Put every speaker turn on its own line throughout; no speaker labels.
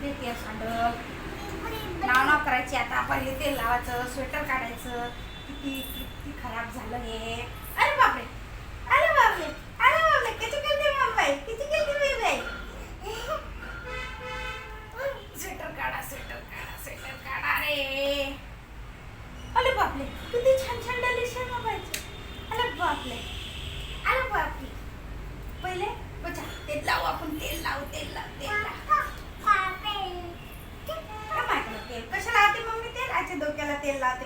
देते सांडल नाव नाव करायची आता. पहिले तेल लावायचं स्वेटर काढायचं. किती किती खराब झालं हे. अरे बापरे. अरे बापरे. अरे बापरे. किती करते मम्मी किती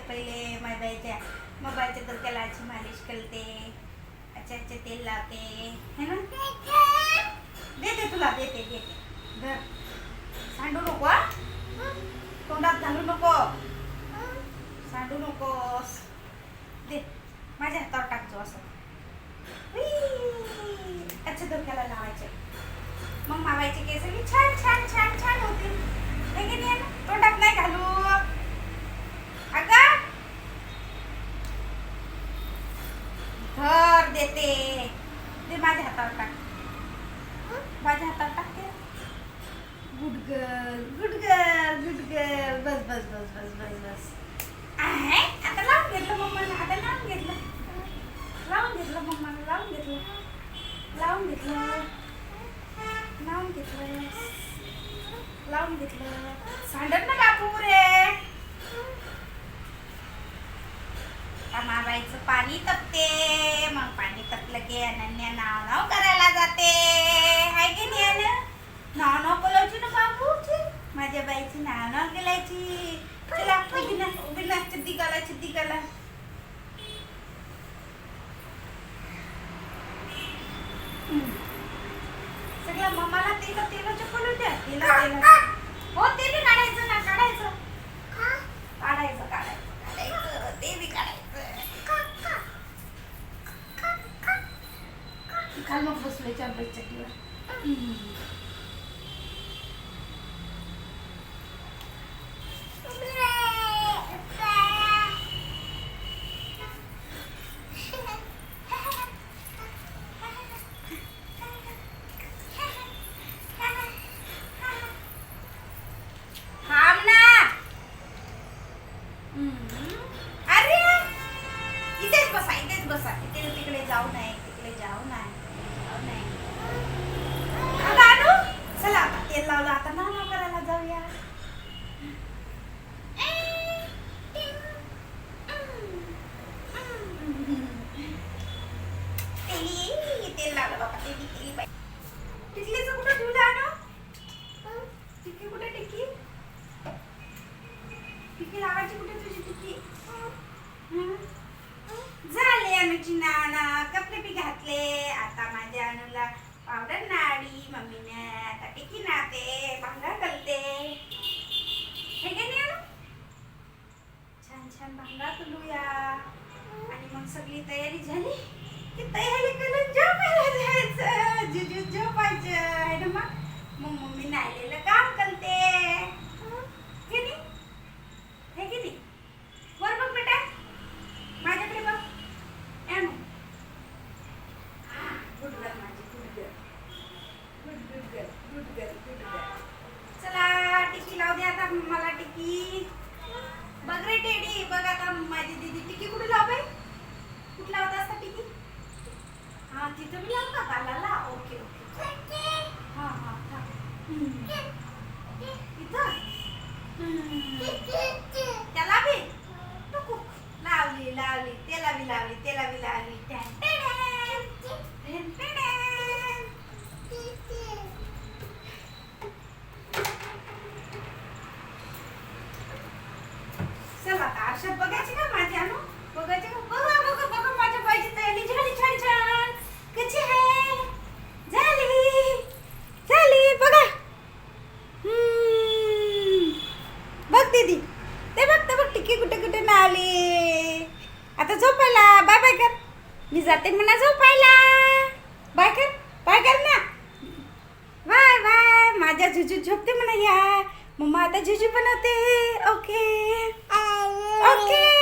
पहिले मोबाईलच्या मोबाईलच्या डोक्याला अच्छी मालिश करते अच्छा अच्छा तेल लावते. है ना? देते तुला देते देते घर सांडू नको तोंडात घालू नको. सांडू नकोस. दे. माझ्या हातावर टाकतो असं. अच्छा डोक्याला लावायचे. मग मावायचे केस. मी छान छान छान छान होतील. तोंडात नाही का अगं घर देते दे माझ्या हातावर टाक माझ्या हातावर टाकते. Good girl good girl good girl बस बस बस बस बस बस. आहे. आता लावून घेतलं मम्माला. आता लावून घेतलं. लावून घेतलं मम्माला. लावून घेतलं. लावून घेतलं. लावून घेतलं. लावून घेतलं. सांडत ना कापू रे. माबाईचं पाणी तपते. मग पाणी तपलं की अनन्या नाव नाव करायला जाते हाय की नाही अनन्या? नाव नाव बोलायची ना बाबूची माझ्या बाईची नाव नाव गेलायची. चला उभी ना उभी ना चिद्दी गाला चिद्दी गाला हम्म. सगळं मम्माला तेल तेलाच्या खोलून द्या. तेला तेला. हो ते बी काढायचं ना काढायचं. काढायचं काढायचं काढायचं. ते बी काढायचं. काल मग बसलोय थांब ना हम्म. अरे इथेच बसा इथेच बसा. इथे तिकडे जाऊ नये तिकडे जाऊ नये जाऊ चला आता तेल लावलं आता ना करायला जाऊया. तेल लावलं बाबा तेली तेली बाई टिकलीचं कुठं ठेवलं अनु टिकी कुठे टिकी टिकी लावायची कुठे तुझी टिकी? झाले अनुची नाना कपडे बी घातले. आता माझ्या अनुला पावडर नाडी मम्मीने आता टिकी नाते भांगा करते हे काय छान छान भांगा तुलूया आणि मग सगळी तयारी झाली की तयारी करून झोपायला जायचं. जुजू झोपायचं. आहे ना मग? मग मम्मी नायलेलं काम करते हे नाही हे की नाही वर बघ बेटा माझ्याकडे बघ एम गुड गर्ल माझी good girl good good girl good girl good girl चला टिकी लावू दे आता मला टिकी बघ रे टेडी बघ आता माझी दीदी टिकी कुठे लाव बाई कुठे लावत असता टिकी हा तिथं मी लावू का गालाला ओके ओके. हा हा इथं? त्याला बी? लावली लावली. त्याला बी लावली त्याला बी लावली. चला आता आरशात बघायची का माझी अनु बघायची का बघा बघा बघा माझ्या बाईची तयारी झाली छान छान कशी आहे झाली झाली बघा हम्म. बघ दीदी ते बघ कुठे कुठे ना आली आता झोपायला. बाय बाय कर. मी जाते म्हणा झोपायला. बाय कर. बाय कर ना. Bye bye. माझ्या झुजू झोपते म्हणा या. मम्मा आता झुजू बनवते. ओके. ओके.